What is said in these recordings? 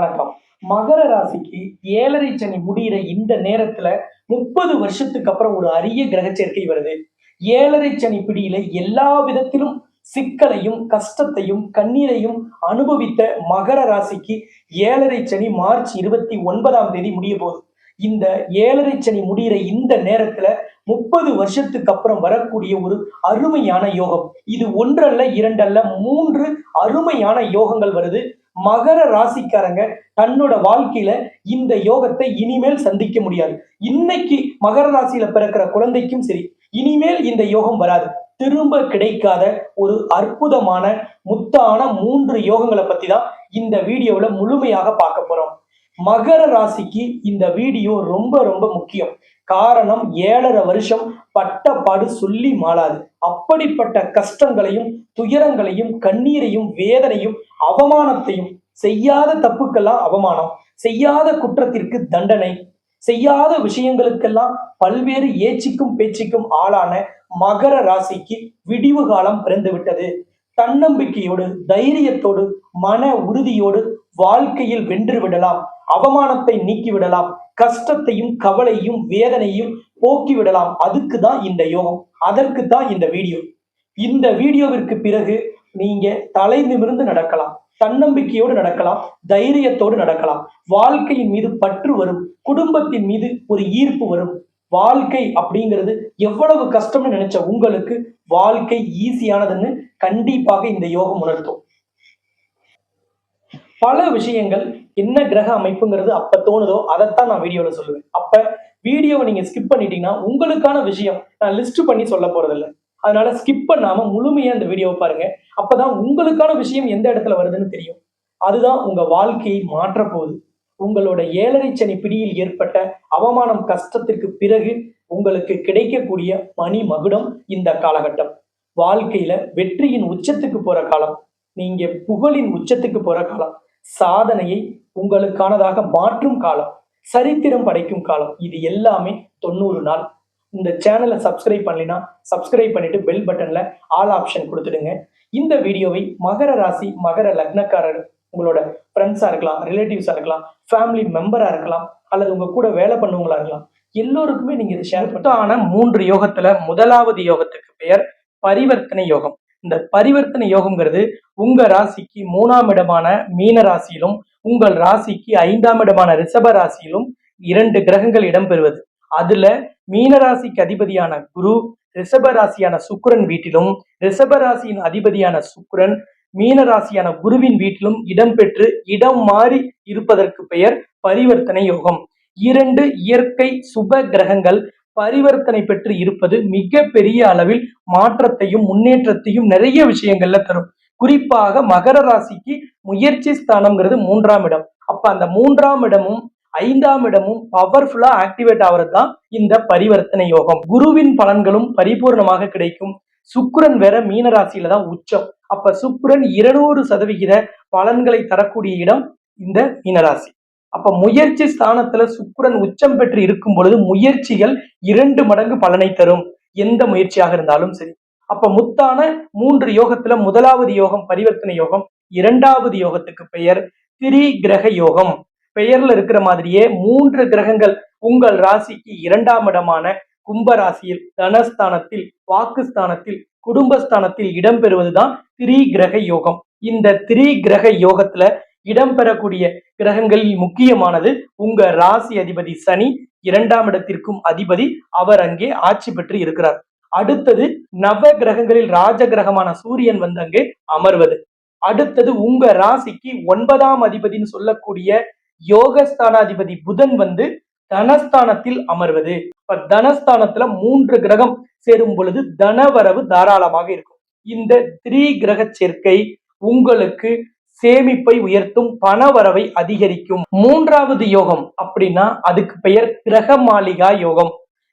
வணக்கம். மகர ராசிக்கு ஏழரை சனி முடியிற இந்த நேரத்துல முப்பது வருஷத்துக்கு அப்புறம் ஒரு அரிய கிரக சேர்க்கை வருது. ஏழரை சனி பிடியில எல்லா விதத்திலும் சிக்கலையும் கஷ்டத்தையும் கண்ணீரையும் அனுபவித்த மகர ராசிக்கு ஏழரை சனி மார்ச் இருபத்தி ஒன்பதாம் தேதி முடிய போகுது. இந்த ஏழரை சனி முடியிற இந்த நேரத்துல முப்பது வருஷத்துக்கு அப்புறம் வரக்கூடிய ஒரு அருமையான யோகம். இது ஒன்றல்ல இரண்டல்ல மூன்று அருமையான யோகங்கள் வருது. மகர ராசிக்காரங்க தன்னோட வாழ்க்கையில இந்த யோகத்தை இனிமேல் சந்திக்க முடியாது. இன்னைக்கு மகர ராசியில பிறக்கிற குழந்தைக்கும் சரி இனிமேல் இந்த யோகம் வராது. திரும்ப கிடைக்காத ஒரு அற்புதமான முத்தான மூன்று யோகங்களை பத்தி தான் இந்த வீடியோவில் முழுமையாக பார்க்க போறோம். மகர ராசிக்கு இந்த வீடியோ ரொம்ப ரொம்ப முக்கியம். காரணம் ஏழரை வருஷம் பட்டப்பாடு சொல்லி மாளாது. அப்படிப்பட்ட கஷ்டங்களையும் துயரங்களையும் கண்ணீரையும் வேதனையும் அவமானத்தையும் செய்யாத தப்புக்கெல்லாம் அவமானம் செய்யாத குற்றத்திற்கு தண்டனை செய்யாத விஷயங்களுக்கெல்லாம் பல்வேறு ஏச்சிக்கும் பேச்சுக்கும் ஆளான மகர ராசிக்கு விடிவு காலம் பிறந்து விட்டது தன்னம்பிக்கையோடு தைரியத்தோடு மன உறுதியோடு வாழ்க்கையில் வென்று விடலாம். அவமானத்தை நீக்கி விடலாம் கஷ்டத்தையும் கவலையும் வேதனையும் போக்கி விடலாம். அதுக்கு தான் இந்த யோகம். அதற்கு தான் இந்த வீடியோ. இந்த வீடியோவிற்கு பிறகு நீங்க தலை நிமிர்ந்து நடக்கலாம். தன்னம்பிக்கையோடு நடக்கலாம் தைரியத்தோடு நடக்கலாம். வாழ்க்கையின் மீது பற்று வரும் குடும்பத்தின் மீது ஒரு ஈர்ப்பு வரும். வாழ்க்கை அப்படிங்கிறது எவ்வளவு கஷ்டம்னு நினைச்ச உங்களுக்கு வாழ்க்கை ஈஸியானதுன்னு கண்டிப்பாக இந்த யோகம் உணர்த்தும். பல விஷயங்கள் என்ன கிரக அமைப்புங்கிறது அப்ப தோணுதோ அதைத்தான் நான் வீடியோல சொல்லுவேன். அப்ப வீடியோவை நீங்க ஸ்கிப் பண்ணிட்டீங்கன்னா உங்களுக்கான விஷயம் நான் லிஸ்ட் பண்ணி சொல்ல போறதில்ல. அதனால ஸ்கிப் பண்ணாம முழுமையா இந்த வீடியோவை பாருங்க. அப்பதான் உங்களுக்கான விஷயம் எந்த இடத்துல வருதுன்னு தெரியும். அதுதான் உங்க வாழ்க்கையை மாற்ற போகுது. உங்களோட ஏழரை சனி பிடியில் ஏற்பட்ட அவமானம் கஷ்டத்திற்கு பிறகு உங்களுக்கு கிடைக்கக்கூடிய மணி மகுடம் இந்த காலகட்டம். வாழ்க்கையில வெற்றியின் உச்சத்துக்கு போற காலம் நீங்க புகழின் உச்சத்துக்கு போற காலம். சாதனையை உங்களுக்கானதாக மாற்றும் காலம் சரித்திரம் படைக்கும் காலம். இது எல்லாமே தொண்ணூறு நாள். இந்த சேனலை சப்ஸ்கிரைப் பண்ணலைன்னா சப்ஸ்கிரைப் பண்ணிட்டு பெல் பட்டன்ல ஆல் ஆப்ஷன் கொடுத்துடுங்க. இந்த வீடியோவை மகர ராசி மகர லக்னக்காரர் உங்களோட ஃப்ரெண்ட்ஸாக இருக்கலாம் ரிலேட்டிவ்ஸாக இருக்கலாம் ஃபேமிலி மெம்பராக இருக்கலாம் அல்லது உங்க கூட வேலை பண்ணுவங்களா இருக்கலாம் எல்லோருக்குமே நீங்கள் இதை ஷேர் பண்ணான மூன்று யோகத்தில் முதலாவது யோகத்துக்கு பெயர் பரிவர்த்தனை யோகம். இந்த பரிவர்த்தனை யோகம்ங்கிறது உங்க ராசிக்கு மூணாம் இடமான மீன ராசியிலும் உங்கள் ராசிக்கு ஐந்தாம் இடமான ரிஷப ராசியிலும் இரண்டு கிரகங்கள் இடம்பெறுவது. அதுல மீன ராசிக்கு அதிபதியான குரு ரிஷப ராசியான சுக்கரன் வீட்டிலும் ரிஷப ராசியின் அதிபதியான சுக்கரன் மீன ராசியான குருவின் வீட்டிலும் இடம்பெற்று இடம் மாறி இருப்பதற்கு பெயர் பரிவர்த்தனை யோகம். இரண்டு இயற்கை சுப கிரகங்கள் பரிவர்த்தனை பெற்று இருப்பது மிக பெரிய அளவில் மாற்றத்தையும் முன்னேற்றத்தையும் நிறைய விஷயங்கள்ல தரும். குறிப்பாக மகர ராசிக்கு முயற்சி ஸ்தானம்ங்கிறது மூன்றாம் இடம். அப்ப அந்த மூன்றாம் இடமும் ஐந்தாம் இடமும் பவர்ஃபுல்லா ஆக்டிவேட் ஆகிறது தான் இந்த பரிவர்த்தனை யோகம். குருவின் பலன்களும் பரிபூர்ணமாக கிடைக்கும். சுக்கிரன் வேற மீன ராசியில தான் உச்சம். அப்ப சுக்கிரன் இருநூறு சதவிகித பலன்களை தரக்கூடிய இடம் இந்த மீனராசி அப்ப முயற்சி ஸ்தானத்துல சுக்கிரன் உச்சம் பெற்று இருக்கும் பொழுது முயற்சிகள் இரண்டு மடங்கு பலனை தரும். எந்த முயற்சியாக இருந்தாலும் சரி. அப்ப முத்தான மூன்று யோகத்துல முதலாவது யோகம் பரிவர்த்தனை யோகம் இரண்டாவது யோகத்துக்கு பெயர் திரி கிரக யோகம். பெயர்ல இருக்கிற மாதிரியே மூன்று கிரகங்கள் உங்கள் ராசிக்கு இரண்டாம் இடமான கும்ப ராசியில் தனஸ்தானத்தில் வாக்குஸ்தானத்தில் குடும்பஸ்தானத்தில் இடம்பெறுவதுதான் திரி கிரக யோகம். இந்த திரி கிரக யோகத்துல இடம்பெறக்கூடிய கிரகங்களில் முக்கியமானது உங்க ராசி அதிபதி சனி இரண்டாம் இடத்திற்கும் அதிபதி அவர் அங்கே ஆட்சி பெற்று இருக்கிறார். அடுத்தது நவ கிரகங்களில் ராஜ கிரகமான சூரியன் வந்து அங்கே அமர்வது. அடுத்தது உங்க ராசிக்கு ஒன்பதாம் அதிபதினு சொல்லக்கூடிய யோகஸ்தானாதிபதி புதன் வந்து தனஸ்தானத்தில் அமர்வது. இப்ப தனஸ்தானத்துல மூன்று கிரகம் சேரும் பொழுது தனவரவு தாராளமாக இருக்கும். இந்த த்ரீ கிரக சேர்க்கை உங்களுக்கு சேமிப்பை உயர்த்தும் பண வரவை அதிகரிக்கும். மூன்றாவது யோகம் அப்படின்னா அதுக்கு பெயர் கிரக மாளிகா யோகம்.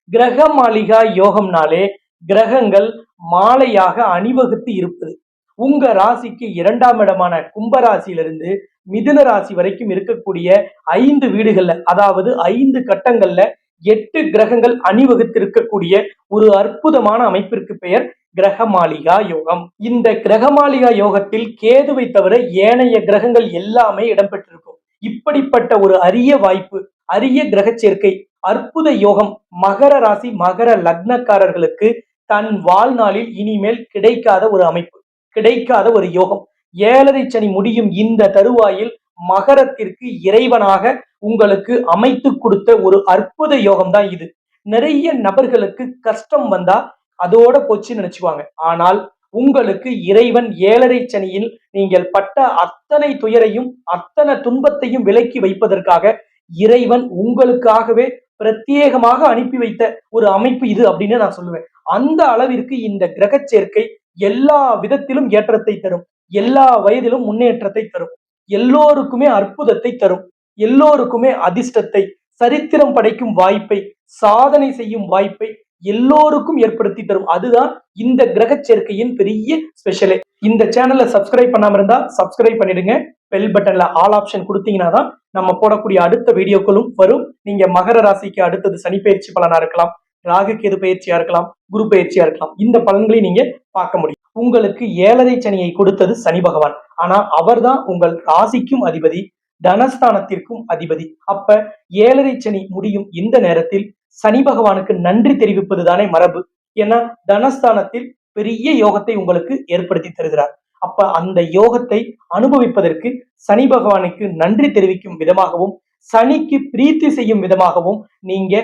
கிரக மாளிகா யோகம்னாலே கிரகங்கள் மாலையாக அணிவகுத்து இருப்பது. உங்க ராசிக்கு இரண்டாம் இடமான கும்பராசியிலிருந்து மிதுன ராசி வரைக்கும் இருக்கக்கூடிய ஐந்து வீடுகள்ல அதாவது ஐந்து கட்டங்கள்ல எட்டு கிரகங்கள் அணிவகுத்து இருக்கக்கூடிய ஒரு அற்புதமான அமைப்பிற்கு பெயர் கிரகமாளிகா யோகம். இந்த கிரகமாளிகா யோகத்தில் கேதுவை தவிர ஏனைய கிரகங்கள் எல்லாமே இடம்பெற்றிருக்கும். இப்படிப்பட்ட ஒரு அரிய வாய்ப்பு அரிய கிரக சேர்க்கை அற்புத யோகம் மகர ராசி மகர லக்னக்காரர்களுக்கு தன் வாழ்நாளில் இனிமேல் கிடைக்காத ஒரு அமைப்பு கிடைக்காத ஒரு யோகம். ஏழரை சனி முடியும் இந்த தருவாயில் மகரத்திற்கு இறைவனாக உங்களுக்கு அமைத்து கொடுத்த ஒரு அற்புத யோகம் தான் இது. நிறைய நபர்களுக்கு கஷ்டம் வந்தா அதோட போச்சு நினைச்சுக்குவாங்க. ஆனால் உங்களுக்கு இறைவன் ஏழரை சனியில் நீங்கள் பட்ட அத்தனை துயரையும் அத்தனை துன்பத்தையும் விலக்கி வைப்பதற்காக இறைவன் உங்களுக்காகவே பிரத்யேகமாக அனுப்பி வைத்த ஒரு அமைப்பு இது அப்படின்னு நான் சொல்லுவேன். அந்த அளவிற்கு இந்த கிரக சேர்க்கை எல்லா விதத்திலும் ஏற்றத்தை தரும். எல்லா வயதிலும் முன்னேற்றத்தை தரும். எல்லோருக்குமே அற்புதத்தை தரும். எல்லோருக்குமே அதிர்ஷ்டத்தை சரித்திரம் படைக்கும் வாய்ப்பை சாதனை செய்யும் வாய்ப்பை எல்லோருக்கும் ஏற்படுத்தி தரும். அதுதான் இந்த கிரக சேர்க்கையின் பெரிய ஸ்பெஷலே இந்த சேனலை சப்ஸ்கிரைப் பண்ணாம இருந்தா சப்ஸ்கிரைப் பண்ணிடுங்க. பெல் பட்டன்ல ஆல் ஆப்ஷன் கொடுத்தீங்கன்னா தான் நம்ம போடக்கூடிய அடுத்த வீடியோக்களும் வரும். நீங்க மகர ராசிக்கு அடுத்தது சனி பயிற்சி பலனா இருக்கலாம். ராகுக்கேது கேது பயிற்சியா இருக்கலாம். குரு பயிற்சியா இருக்கலாம். இந்த பலன்களை நீங்க பார்க்க முடியும். உங்களுக்கு ஏழரை சனியை கொடுத்தது சனி பகவான். ஆனா அவர்தான் உங்கள் ராசிக்கும் அதிபதி தனஸ்தானத்திற்கும் அதிபதி. அப்ப ஏழரை சனி முடியும் இந்த நேரத்தில் சனி பகவானுக்கு நன்றி தெரிவிப்பது தானே மரபு. ஏன்னா தனஸ்தானத்தில் பெரிய யோகத்தை உங்களுக்கு ஏற்படுத்தி தருகிறார். அப்ப அந்த யோகத்தை அனுபவிப்பதற்கு சனி பகவானுக்கு நன்றி தெரிவிக்கும் விதமாகவும் சனிக்கு பிரீத்தி செய்யும் விதமாகவும் நீங்க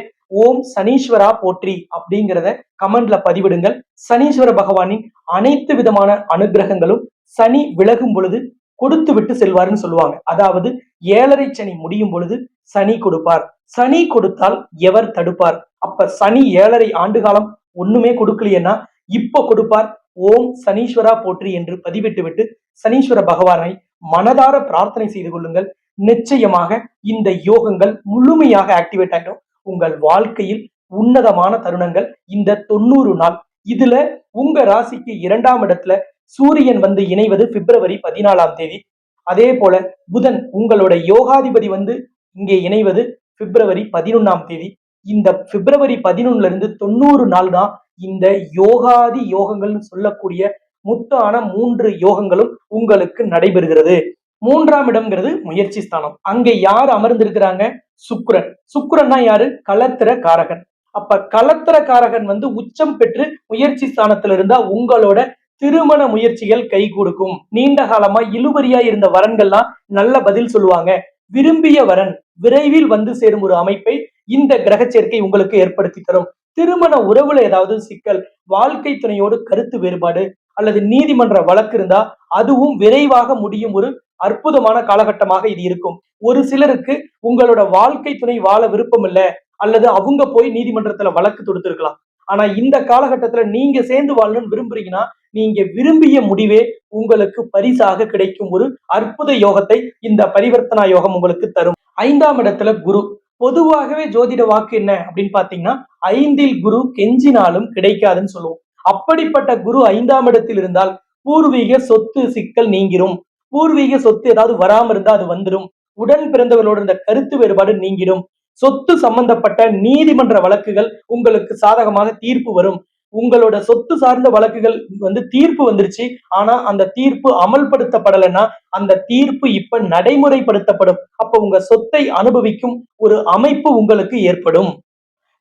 ஓம் சனீஸ்வரா போற்றி அப்படிங்கிறத கமெண்ட்ல பதிவிடுங்கள். சனீஸ்வர பகவானின் அனைத்து விதமான அனுகிரகங்களும் சனி விலகும் பொழுது கொடுத்து விட்டு செல்வாருன்னு சொல்லுவாங்க. அதாவது ஏழரை சனி முடியும் பொழுது சனி கொடுப்பார். சனி கொடுத்தால் எவர் தடுப்பார்? அப்ப சனி ஏழரை ஆண்டு காலம் ஒண்ணுமே கொடுக்கலையேன்னா இப்ப கொடுப்பார். ஓம் சனீஸ்வரா போற்றி என்று பதிவிட்டு விட்டு சனீஸ்வர பகவானை மனதார பிரார்த்தனை செய்து கொள்ளுங்கள். நிச்சயமாக இந்த யோகங்கள் முழுமையாக ஆக்டிவேட் ஆகிடும் உங்கள் வாழ்க்கையில் உன்னதமான தருணங்கள் இந்த தொண்ணூறு நாள். இதுல உங்க ராசிக்கு இரண்டாம் இடத்துல சூரியன் வந்து இணைவது பிப்ரவரி பதினாலாம் தேதி. அதே போல புதன் உங்களோட யோகாதிபதி வந்து இங்கே இணைவது பிப்ரவரி பதினொன்னாம் தேதி. இந்த பிப்ரவரி பதினொன்னுல இருந்து தொண்ணூறு நாள் தான் இந்த யோகாதி யோகங்கள்னு சொல்லக்கூடிய முத்தான மூன்று யோகங்களும் உங்களுக்கு நடைபெறுகிறது. மூன்றாம் இடம்ங்கிறது முயற்சி ஸ்தானம். அங்க யார் அமர்ந்திருக்கிறாங்க? சுக்ரன். சுக்ரன்னா யாரு? கலத்திர காரகன் அப்ப கலத்திர காரகன் வந்து உச்சம் பெற்று முயற்சி ஸ்தானத்துல இருந்தா உங்களோட திருமண முயற்சிகள் கை கொடுக்கும். நீண்ட காலமா இழுபறியா இருந்த வரன்கள்லாம் நல்ல பதில் சொல்லுவாங்க. விரும்பிய வரன். விரைவில் வந்து சேரும் ஒரு அமைப்பை இந்த கிரக சேர்க்கை உங்களுக்கு ஏற்படுத்தி தரும். திருமண உறவுல ஏதாவது சிக்கல் வாழ்க்கை துணையோடு கருத்து வேறுபாடு அல்லது நீதிமன்ற வழக்கு இருந்தா அதுவும் விரைவாக முடியும் ஒரு அற்புதமான காலகட்டமாக இது இருக்கும். ஒரு சிலருக்கு உங்களோட வாழ்க்கை துணை வாழ விருப்பம் இல்ல அல்லது அவங்க போய் நீதிமன்றத்துல வழக்கு தொடுத்திருக்கலாம். ஆனா இந்த காலகட்டத்துல நீங்க சேர்ந்து வாழணும்னு விரும்புறீங்கன்னா நீங்க விரும்பிய முடிவே உங்களுக்கு பரிசாக கிடைக்கும் ஒரு அற்புத யோகத்தை இந்த பரிவர்த்தனா யோகம் உங்களுக்கு தரும். ஐந்தாம் இடத்துல குரு. பொதுவாகவே ஜோதிட வாக்கு என்ன அப்படின்னு பாத்தீங்கன்னா ஐந்தில் குரு கெஞ்சினாலும் கிடைக்காதுன்னு சொல்லுவோம். அப்படிப்பட்ட குரு ஐந்தாம் இடத்தில் இருந்தால் பூர்வீக சொத்து சிக்கல் நீங்கிரும். பூர்வீக சொத்து ஏதாவது வராம இருந்தா அது வந்துடும் உடன் பிறந்தவர்களோட இந்த கருத்து வேறுபாடு நீங்கிடும் சொத்து சம்பந்தப்பட்ட நீதிமன்ற வழக்குகள் உங்களுக்கு சாதகமாக தீர்ப்பு வரும். உங்களோட சொத்து சார்ந்த வழக்குகள் வந்து தீர்ப்பு வந்துருச்சு. ஆனா அந்த தீர்ப்பு அமல்படுத்தப்படலைன்னா அந்த தீர்ப்பு இப்ப நடைமுறைப்படுத்தப்படும். அப்ப உங்க சொத்தை அனுபவிக்கும் ஒரு அமைப்பு உங்களுக்கு ஏற்படும்.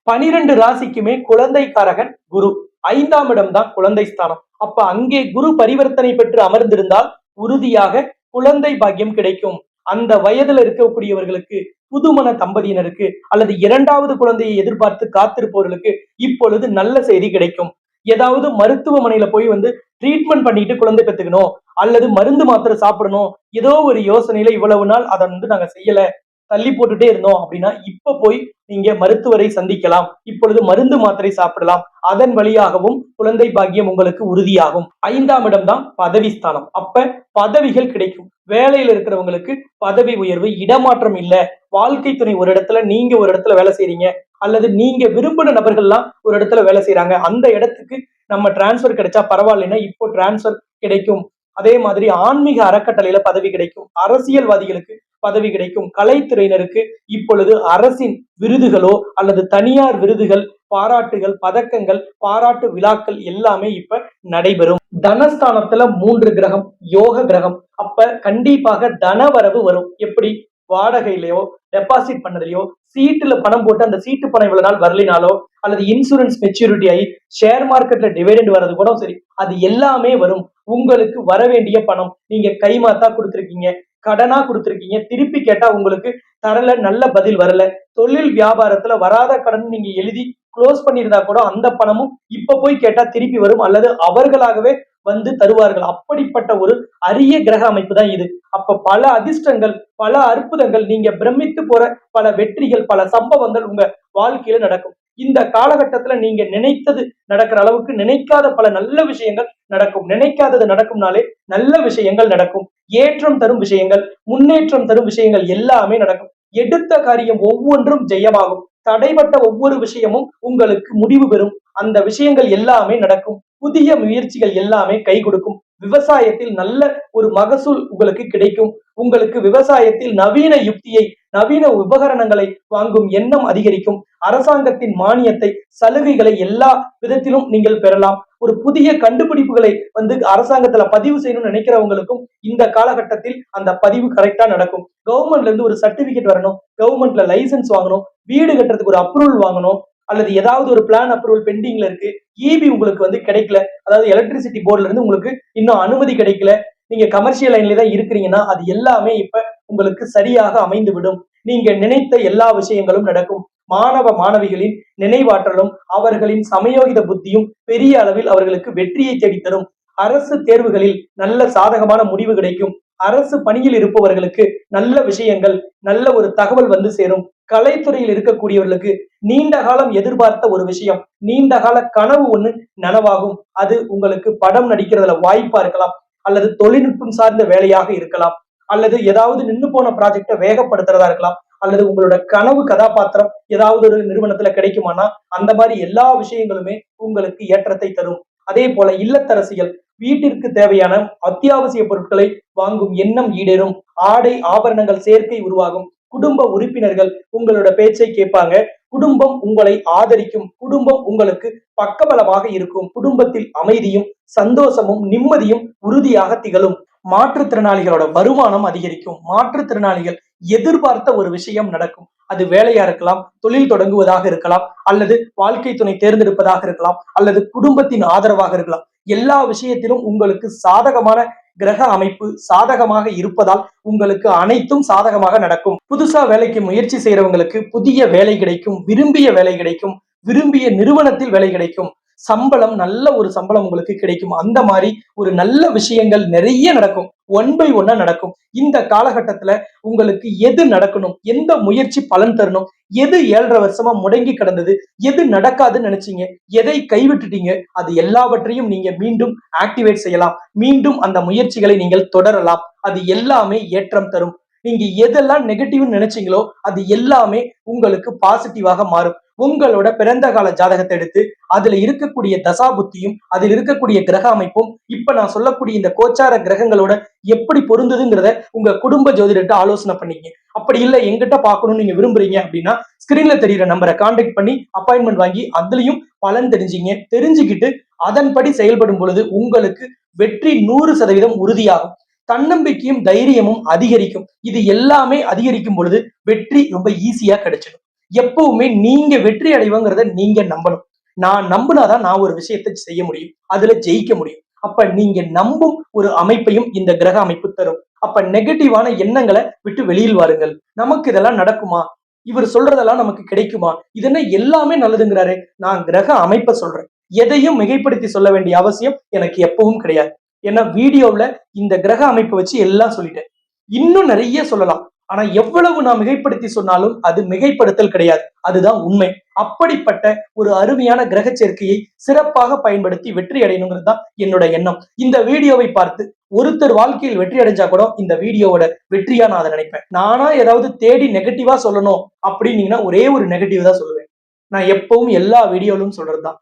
பனிரெண்டு ராசிக்குமே குழந்தைக்காரகன் குரு. ஐந்தாம் இடம் தான் குழந்தை ஸ்தானம். அப்ப அங்கே குரு பரிவர்த்தனை பெற்று அமர்ந்திருந்தால் உறுதியாக குழந்தை பாக்கியம் கிடைக்கும். அந்த வயதுல இருக்கக்கூடியவர்களுக்கு புதுமண தம்பதியினருக்கு அல்லது இரண்டாவது குழந்தையை எதிர்பார்த்து காத்திருப்பவர்களுக்கு இப்பொழுது நல்ல செய்தி கிடைக்கும். ஏதாவது மருத்துவமனையில போய் வந்து ட்ரீட்மெண்ட் பண்ணிட்டு குழந்தை பெற்றுக்கணும் அல்லது மருந்து மாத்திரை சாப்பிடணும் ஏதோ ஒரு யோசனையில இவ்வளவு நாள் அதை வந்து நாங்க செய்யல தள்ளி போட்டுட்டே இருந்தோம் அப்படின்னா இப்ப போய் நீங்க மருத்துவரை சந்திக்கலாம். இப்பொழுது மருந்து மாத்திரை சாப்பிடலாம். அதன் வழியாகவும் குழந்தை பாக்கியம் உங்களுக்கு உறுதியாகும். ஐந்தாம் இடம் தான் பதவி ஸ்தானம். அப்ப பதவிகள் கிடைக்கும். வேலையில இருக்கிறவங்களுக்கு பதவி உயர்வு இடமாற்றம் இல்ல. வாழ்க்கை துணை ஒரு இடத்துல நீங்க ஒரு இடத்துல வேலை செய்றீங்க. அல்லது நீங்க விரும்பின நபர்கள்லாம் ஒரு இடத்துல வேலை செய்யறாங்க அந்த இடத்துக்கு நம்ம டிரான்ஸ்பர் கிடைச்சா பரவாயில்லைன்னா இப்போ டிரான்ஸ்பர் கிடைக்கும். அதே மாதிரி ஆன்மீக அறக்கட்டளையில பதவி கிடைக்கும். அரசியல்வாதிகளுக்கு பதவி கிடைக்கும் கலைத்துறையினருக்கு இப்பொழுது அரசின் விருதுகளோ அல்லது தனியார் விருதுகள் பாராட்டுகள் பதக்கங்கள் பாராட்டு விழாக்கள் எல்லாமே இப்ப நடைபெறும். தனஸ்தானத்துல மூன்று கிரகம் யோக கிரகம். அப்ப கண்டிப்பாக தனவரவு வரும். எப்படி? வாடகையிலையோ டெபாசிட் பண்ணதுலையோ சீட்டுல பணம் போட்டு அந்த சீட்டு பணம் இவ்வளவு நாள் வரலினாலோ அல்லது இன்சூரன்ஸ் மெச்சூரிட்டி ஆகி ஷேர் மார்க்கெட்ல டிவைடெண்ட் வர்றது கூட சரி அது எல்லாமே வரும். உங்களுக்கு வர வேண்டிய பணம் நீங்க கைமாத்தா கொடுத்துருக்கீங்க. கடனா கொடுத்துருக்கீங்க. திருப்பி கேட்டா உங்களுக்கு தரல நல்ல பதில் வரல. தொழில் வியாபாரத்துல வராத கடன் நீங்க எழுதி க்ளோஸ் பண்ணியிருந்தா கூட அந்த பணமும் இப்ப போய் கேட்டா திருப்பி வரும். அல்லது அவர்களாகவே வந்து தருவார்கள். அப்படிப்பட்ட ஒரு அரிய கிரக அமைப்பு தான் இது. அப்ப பல அதிர்ஷ்டங்கள் பல அற்புதங்கள் நீங்க பிரமித்து போற பல வெற்றிகள் பல சம்பவங்கள் உங்க வாழ்க்கையில நடக்கும். இந்த காலகட்டத்துல நீங்க நினைத்தது நடக்கிற அளவுக்கு நினைக்காத பல நல்ல விஷயங்கள் நடக்கும். நினைக்காதது நடக்கும்னாலே நல்ல விஷயங்கள் நடக்கும். ஏற்றம் தரும் விஷயங்கள் முன்னேற்றம் தரும் விஷயங்கள் எல்லாமே நடக்கும். எடுத்த காரியம் ஒவ்வொன்றும் ஜெயமாகும். தடைப்பட்ட ஒவ்வொரு விஷயமும் உங்களுக்கு முடிவு பெறும். அந்த விஷயங்கள் எல்லாமே நடக்கும். புதிய முயற்சிகள் எல்லாமே கை கொடுக்கும். விவசாயத்தில் நல்ல ஒரு மகசூல் உங்களுக்கு கிடைக்கும். உங்களுக்கு விவசாயத்தில் நவீன யுக்தியை நவீன உபகரணங்களை வாங்கும் எண்ணம் அதிகரிக்கும். அரசாங்கத்தின் மானியத்தை சலுகைகளை எல்லா விதத்திலும் நீங்கள் பெறலாம். ஒரு புதிய கண்டுபிடிப்புகளை வந்து அரசாங்கத்துல பதிவு செய்யணும்னு நினைக்கிறவங்களுக்கும் இந்த காலகட்டத்தில் அந்த பதிவு கரெக்டா நடக்கும். கவர்மெண்ட்ல இருந்து ஒரு சர்டிபிகேட் வரணும். கவர்மெண்ட்ல லைசன்ஸ் வாங்கணும். வீடு கட்டுறதுக்கு ஒரு அப்ரூவல் வாங்கணும். அல்லது ஏதாவது ஒரு பிளான் அப்ரூவல் பெண்டிங்ல இருக்கு. இபி உங்களுக்கு வந்து கிடைக்கல. அதாவது எலக்ட்ரிசிட்டி போர்ட்ல இருந்து உங்களுக்கு இன்னும் அனுமதி கிடைக்கல. நீங்க கமர்ஷியல் லைன்ல தான் இருக்கிறீங்கன்னா அது எல்லாமே இப்ப உங்களுக்கு சரியாக அமைந்து விடும் நீங்க நினைத்த எல்லா விஷயங்களும் நடக்கும். மாணவ மாணவிகளின் நினைவாற்றலும் அவர்களின் சமயோகித புத்தியும் பெரிய அளவில் அவர்களுக்கு வெற்றியை தேடித்தரும். அரசு தேர்வுகளில் நல்ல சாதகமான முடிவு கிடைக்கும். அரசு பணியில் இருப்பவர்களுக்கு நல்ல விஷயங்கள் நல்ல ஒரு தகவல் வந்து சேரும். கலைத்துறையில் இருக்கக்கூடியவர்களுக்கு நீண்ட காலம் எதிர்பார்த்த ஒரு விஷயம் நீண்ட கால கனவு ஒண்ணு நனவாகும். அது உங்களுக்கு படம் நடிக்கிறதுல வாய்ப்பா இருக்கலாம் அல்லது தொழில்நுட்பம் சார்ந்த வேலையாக இருக்கலாம். அல்லது ஏதாவது நின்று போன ப்ராஜெக்டை வேகப்படுத்துறதா இருக்கலாம் அல்லது உங்களோட கனவு கதாபாத்திரம் ஏதாவது ஒரு நிறுவனத்துல கிடைக்குமானா அந்த மாதிரி எல்லா விஷயங்களுமே உங்களுக்கு ஏற்றத்தை தரும். அதே போல இல்லத்தரசிகள் வீட்டிற்கு தேவையான அத்தியாவசிய பொருட்களை வாங்கும் எண்ணம் ஈடேறும். ஆடை ஆபரணங்கள் சேர்க்கை உருவாகும். குடும்ப உறுப்பினர்கள் உங்களோட பேச்சை கேட்பாங்க. குடும்பம் உங்களை ஆதரிக்கும். குடும்பம் உங்களுக்கு பக்கபலமாக இருக்கும். குடும்பத்தில் அமைதியும் சந்தோஷமும் நிம்மதியும் உறுதியாக திகழும். மாற்றுத்திறனாளிகளோட வருமானம் அதிகரிக்கும். மாற்றுத்திறனாளிகள் எதிர்பார்த்த ஒரு விஷயம் நடக்கும். அது வேலையா இருக்கலாம் தொழில் தொடங்குவதாக இருக்கலாம் அல்லது வாழ்க்கை துணை தேர்ந்தெடுப்பதாக இருக்கலாம் அல்லது குடும்பத்தின் ஆதரவாக இருக்கலாம். எல்லா விஷயத்திலும் உங்களுக்கு சாதகமான கிரக அமைப்பு சாதகமாக இருப்பதால் உங்களுக்கு அனைத்தும் சாதகமாக நடக்கும். புதுசா வேலைக்கு முயற்சி செய்யறவங்களுக்கு புதிய வேலை கிடைக்கும் விரும்பிய வேலை கிடைக்கும் விரும்பிய நிறுவனத்தில் வேலை கிடைக்கும். சம்பளம் நல்ல ஒரு சம்பளம் உங்களுக்கு கிடைக்கும். அந்த மாதிரி ஒரு நல்ல விஷயங்கள் நிறைய நடக்கும். ஒன் பை ஒன்னா நடக்கும். இந்த காலகட்டத்துல உங்களுக்கு எது நடக்கணும்? எந்த முயற்சி பலன் தரணும்? எது ஏழரை வருஷமா முடங்கி கிடந்தது? எது நடக்காதுன்னு நினைச்சீங்க? எதை கைவிட்டுட்டீங்க? அது எல்லாவற்றையும் நீங்க மீண்டும் ஆக்டிவேட் செய்யலாம். மீண்டும் அந்த முயற்சிகளை நீங்கள் தொடரலாம். அது எல்லாமே ஏற்றம் தரும். நீங்க எதெல்லாம் நெகட்டிவ்னு நினைச்சீங்களோ அது எல்லாமே உங்களுக்கு பாசிட்டிவாக மாறும். உங்களோட பிறந்த கால ஜாதகத்தை எடுத்து அதுல இருக்கக்கூடிய தசா புத்தியும் அதில் இருக்கக்கூடிய கிரக அமைப்பும் இப்ப நான் சொல்லக்கூடிய இந்த கோச்சார கிரகங்களோட எப்படி பொருந்ததுங்கிறத உங்க குடும்ப ஜோதிடர்கிட்ட ஆலோசனை பண்ணீங்க. அப்படி இல்லை எங்கிட்ட பார்க்கணும்னு நீங்க விரும்புறீங்க அப்படின்னா ஸ்கிரீன்ல தெரியுற நம்பரை கான்டாக்ட் பண்ணி அப்பாயின்மெண்ட் வாங்கி அதுலயும் பலன் தெரிஞ்சிங்க. தெரிஞ்சுக்கிட்டு அதன்படி செயல்படும் பொழுது உங்களுக்கு வெற்றி நூறு சதவீதம் உறுதியாகும். தன்னம்பிக்கையும் தைரியமும் அதிகரிக்கும். இது எல்லாமே அதிகரிக்கும் பொழுது வெற்றி ரொம்ப ஈஸியா கிடைச்சிடும். எப்பவுமே நீங்க வெற்றி அடைவங்கிறத நீங்க நம்பணும். நான் நம்பினாதான் நான் ஒரு விஷயத்தை செய்ய முடியும். அதுல ஜெயிக்க முடியும். அப்ப நீங்க நம்பும் ஒரு அமைப்பையும் இந்த கிரக அமைப்பு தரும். அப்ப நெகட்டிவான எண்ணங்களை விட்டு வெளியில் வாருங்கள். நமக்கு இதெல்லாம் நடக்குமா? இவர் சொல்றதெல்லாம் நமக்கு கிடைக்குமா? இதென்ன எல்லாமே நல்லதுங்கிறாரு. நான் கிரக அமைப்பை சொல்றேன். எதையும் மிகைப்படுத்தி சொல்ல வேண்டிய அவசியம் எனக்கு எப்பவும் கிடையாது. ஏன்னா வீடியோவில் இந்த கிரக அமைப்பை வச்சு எல்லாம் சொல்லிட்டேன். இன்னும் நிறைய சொல்லலாம். ஆனா எவ்வளவு நான் மிகைப்படுத்தி சொன்னாலும் அது மிகைப்படுத்தல் கிடையாது. அதுதான் உண்மை. அப்படிப்பட்ட ஒரு அருமையான கிரக சேர்க்கையை சிறப்பாக பயன்படுத்தி வெற்றி அடையணுங்கிறது தான் என்னோட எண்ணம். இந்த வீடியோவை பார்த்து ஒருத்தர் வாழ்க்கையில் வெற்றி அடைஞ்சா கூட இந்த வீடியோவோட வெற்றியா நான் அதை நினைப்பேன். நானா ஏதாவது தேடி நெகட்டிவா சொல்லணும் அப்படின்னீங்கன்னா ஒரே ஒரு நெகட்டிவ் தான் சொல்லுவேன். நான் எப்பவும் எல்லா வீடியோலும் சொல்றதுதான்.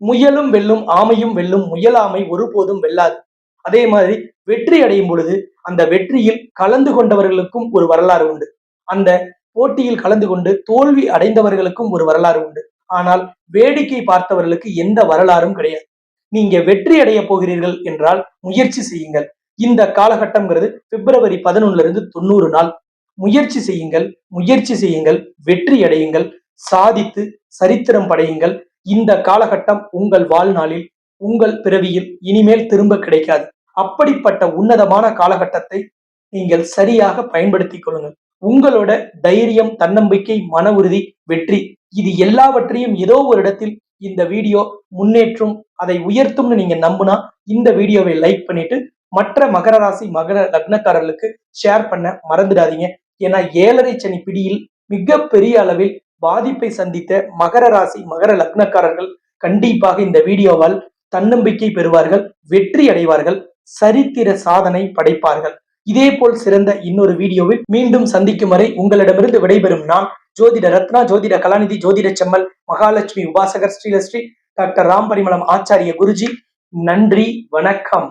முயலும் வெல்லும் ஆமையும் வெல்லும் முயலாமை ஒருபோதும் வெல்லாது. அதே மாதிரி வெற்றி அடையும் பொழுது அந்த வெற்றியில் கலந்து கொண்டவர்களுக்கும் ஒரு வரலாறு உண்டு. அந்த போட்டியில் கலந்து கொண்டு தோல்வி அடைந்தவர்களுக்கும் ஒரு வரலாறு உண்டு. ஆனால் வேடிக்கை பார்த்தவர்களுக்கு எந்த வரலாறும் கிடையாது. நீங்க வெற்றி அடைய போகிறீர்கள் என்றால் முயற்சி செய்யுங்கள். இந்த காலகட்டம்ங்கிறது பிப்ரவரி பதினொன்னுல இருந்து தொண்ணூறு நாள். முயற்சி செய்யுங்கள் முயற்சி செய்யுங்கள் வெற்றி அடையுங்கள் சாதித்து சரித்திரம் படையுங்கள். இந்த காலகட்டம் உங்கள் வாழ்நாளில் உங்கள் பிறவியில் இனிமேல் திரும்ப கிடைக்காது. அப்படிப்பட்ட உன்னதமான காலகட்டத்தை நீங்கள் சரியாக பயன்படுத்திக் கொள்ளுங்கள். உங்களோட தைரியம் தன்னம்பிக்கை மன உறுதி வெற்றி இது எல்லாவற்றையும் ஏதோ ஒரு இடத்தில் இந்த வீடியோ முன்னேற்றும் அதை உயர்த்தும்னு நீங்க நம்புனா இந்த வீடியோவை லைக் பண்ணிட்டு மற்ற மகர ராசி மகர லக்னக்காரர்களுக்கு ஷேர் பண்ண மறந்துடாதீங்க. ஏன்னா ஏழரை சனி பிடியில் மிகப்பெரிய அளவில் பாதிப்பை சந்தித்த மகர ராசி மகர லக்னக்காரர்கள் கண்டிப்பாக இந்த வீடியோவால் தன்னம்பிக்கை பெறுவார்கள் வெற்றி அடைவார்கள். சரித்திர சாதனை படைப்பார்கள். இதே போல் சிறந்த இன்னொரு வீடியோவில் மீண்டும் சந்திக்கும் வரை உங்களிடமிருந்து விடைபெறும் நான் ஜோதிட ரத்னா ஜோதிட கலாநிதி ஜோதிட செம்மல் மகாலட்சுமி உபாசகர் ஸ்ரீலஸ்ரீ டாக்டர் ராம் பரிமளம் ஆச்சாரிய குருஜி. நன்றி வணக்கம்.